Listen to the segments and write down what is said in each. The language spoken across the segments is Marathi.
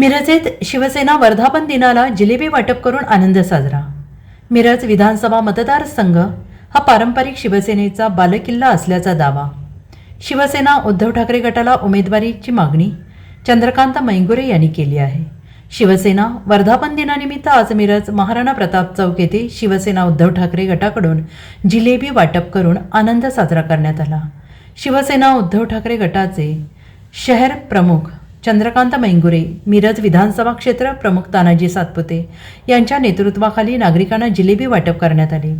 मिरजेत शिवसेना वर्धापन दिनाला जिलेबी वाटप करून आनंद साजरा. मिरज विधानसभा मतदारसंघ हा पारंपरिक शिवसेनेचा बालकिल्ला असल्याचा दावा. शिवसेना उद्धव ठाकरे गटाला उमेदवारीची मागणी चंद्रकांत मैंगुरे यांनी केली आहे. शिवसेना वर्धापन दिनानिमित्त आज मिरज महाराणा प्रताप चौक येथे शिवसेना उद्धव ठाकरे गटाकडून जिलेबी वाटप करून आनंद साजरा करण्यात आला. शिवसेना उद्धव ठाकरे गटाचे शहर प्रमुख चंद्रकांत मैंगुरे मिरज विधानसभा क्षेत्र प्रमुख तानाजी सातपुते यांच्या नेतृत्वाखाली नागरिकांना जिलेबी वाटप करण्यात आले.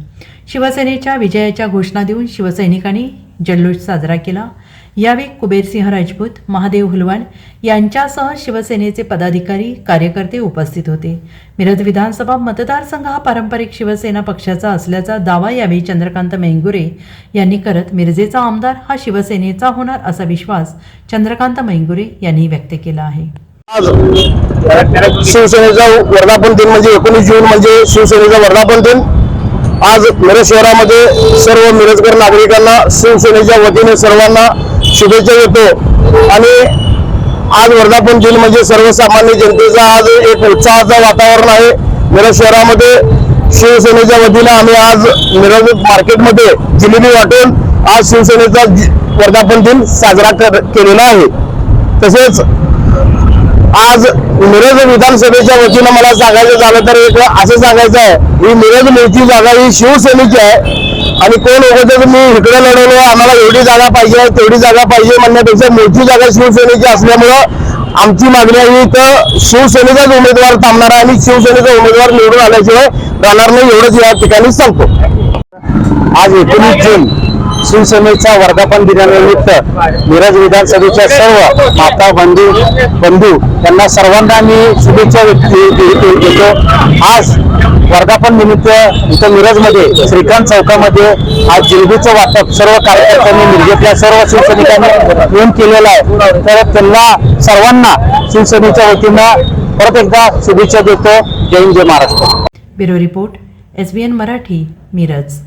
शिवसेनेच्या विजयाच्या घोषणा देऊन शिवसैनिकांनी जल्लोष साजरा केला. यावेळी कुबेरसिंह राजपूत महादेव हुलवाण यांच्यासह शिवसेनेचे पदाधिकारी कार्यकर्ते उपस्थित होते. मिरज विधानसभा मतदारसंघ हा पारंपरिक शिवसेना पक्षाचा असल्याचा दावा यावेळी चंद्रकांत मेंगुरे यांनी करत मिरजेचा आमदार हा शिवसेनेचा होणार असा विश्वास चंद्रकांत मेंगुरे यांनी व्यक्त केला आहे. शिवसेनेचा वर्धापन दिन म्हणजे एकोणीस जून म्हणजे शिवसेनेचा वर्धापन दिन. आज मिरज शहरामध्ये सर्व मिरजकर नागरिकांना शिवसेनेच्या वतीने सर्वांना शुभेच्छा देतो. आणि आज वर्धापन दिन म्हणजे सर्वसामान्य जनतेचा आज एक उत्साहाचं वातावरण आहे. मिरज शहरामध्ये शिवसेनेच्या वतीनं आम्ही आज मिरज मार्केटमध्ये जिलेबी वाटून आज शिवसेनेचा वर्धापन दिन साजरा कर- केलेला आहे. तसेच आज मिरज विधानसभेच्या वतीनं मला सांगायचं झालं तर एक असं सांगायचं आहे ही मिरज मूळची जागा ही शिवसेनेची आहे. आणि कोण उगवतं मी इकडे लढवलो आम्हाला एवढी जागा पाहिजे तेवढी जागा पाहिजे म्हणण्यापेक्षा मोठी जागा शिवसेनेची असल्यामुळं आमची मागणी आहे तर शिवसेनेचाच उमेदवार थांबणार आहे आणि शिवसेनेचा उमेदवार निवडून आल्याशिवाय राहणार नाही एवढंच या ठिकाणी सांगतो. आज एकोणीस जून शिवसेनेच्या वर्धापन दिनानिमित्त मिरज विधानसभेच्या सर्व माता बंधू बंधू त्यांना सर्वांना मी शुभेच्छा व्यक्त देतो. आज वर्धापन निमित्त इथं मिरजमध्ये श्रीकांत चौकामध्ये आज जिलबीचं वाटप सर्व कार्यकर्त्यांनी मिरजेतल्या सर्व शिवसैनिकांनी मिळून केलेलं आहे. तर त्यांना सर्वांना शिवसेनेच्या वतीनं परत एकदा शुभेच्छा देतो. जय हिंद जय Maharashtra. Bureau report S B N Marathi Miraj.